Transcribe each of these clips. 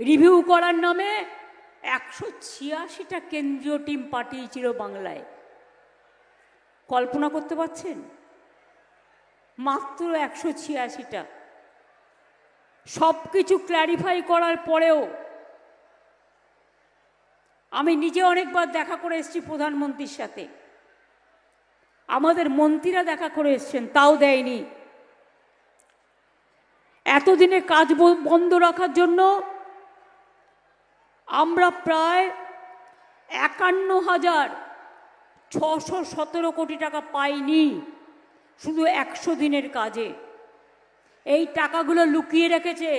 Review করার নামে একশো ছিয়াশিটা কেন্দ্রীয় টিম পাঠিয়েছিল বাংলায়। কল্পনা করতে পারছেন? মাত্র একশো ছিয়াশিটা। সব কিছু ক্ল্যারিফাই করার পরেও আমি নিজে অনেকবার দেখা করে এসেছি প্রধানমন্ত্রীর সাথে। আমাদের মন্ত্রীরা দেখা করে এসছেন, তাও দেয়নি। এতদিনে কাজ বন্ধ রাখার জন্য আমরা প্রায় একান্ন হাজার ছশো সতেরো কোটি টাকা পাইনি শুধু একশো দিনের কাজে। এই টাকাগুলো লুকিয়ে রেখেছে।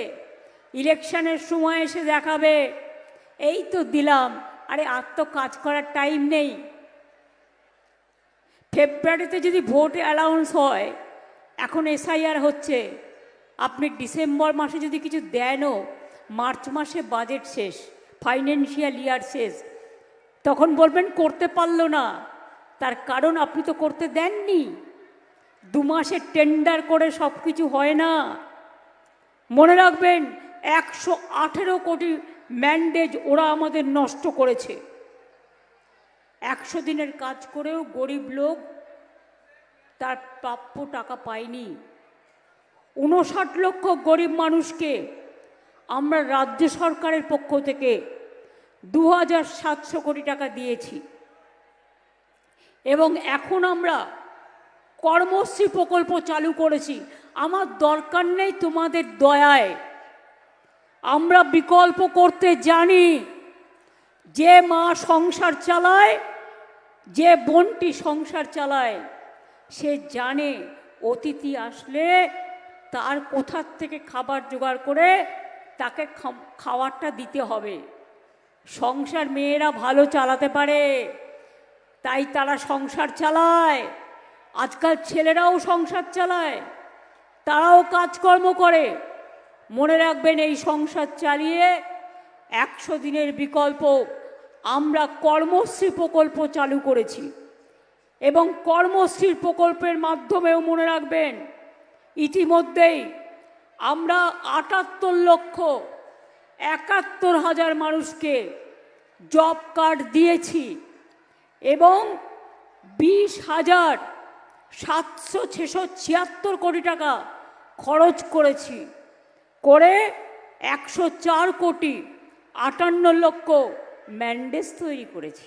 ইলেকশনের সময় এসে দেখাবে। এই তো দিলাম। আরে আর তো কাজ করার টাইম নেই। ফেব্রুয়ারিতে যদি ভোট অ্যালাউন্স হয়, এখন এসআইআর হচ্ছে। আপনি ডিসেম্বর মাসে যদি কিছু দেনও, মার্চ মাসে বাজেট শেষ। ফাইন্যান্সিয়াল ইয়ার শেষ তখন বলবেন, করতে পারল না। তার কারণ আপনি তো করতে দেননি। দু মাসের টেন্ডার করে সব কিছু হয় না। মনে রাখবেন, একশো আঠেরো কোটি ম্যান্ডেজ ওরা আমাদের নষ্ট করেছে। একশো দিনের কাজ করেও গরিব লোক তার প্রাপ্য টাকা পায়নি। উনষাট লক্ষ গরিব মানুষকে আমরা রাজ্য সরকারের পক্ষ থেকে দু হাজার সাতশো কোটি টাকা দিয়েছি। এবং এখন আমরা কর্মশ্রী প্রকল্প চালু করেছি। আমার দরকার নেই তোমাদের দয়ায়। আমরা বিকল্প করতে জানি যে মা সংসার চালায়, যে বোনটি সংসার চালায়, সে জানে অতিথি আসলে তার কোথার থেকে খাবার জোগাড় করে তাকে খাবারটা দিতে হবে। সংসার মেয়েরা ভালো চালাতে পারে, তাই তারা সংসার চালায়। আজকাল ছেলেরাও সংসার চালায়, তারাও কাজকর্ম করে। মনে রাখবেন, এই সংসার চালিয়ে একশো দিনের বিকল্প আমরা কর্মশ্রী প্রকল্প চালু করেছি। এবং কর্মশ্রী প্রকল্পের মাধ্যমেও মনে রাখবেন, ইতিমধ্যেই আমরা আটাত্তর লক্ষ একাত্তর হাজার মানুষকে জব কার্ড দিয়েছি এবং বিশ হাজার সাতশো ছশো ছিয়াত্তর কোটি টাকা খরচ করেছি। করে একশো চার কোটি আটান্ন লক্ষ ম্যান্ডেজ তৈরি করেছি।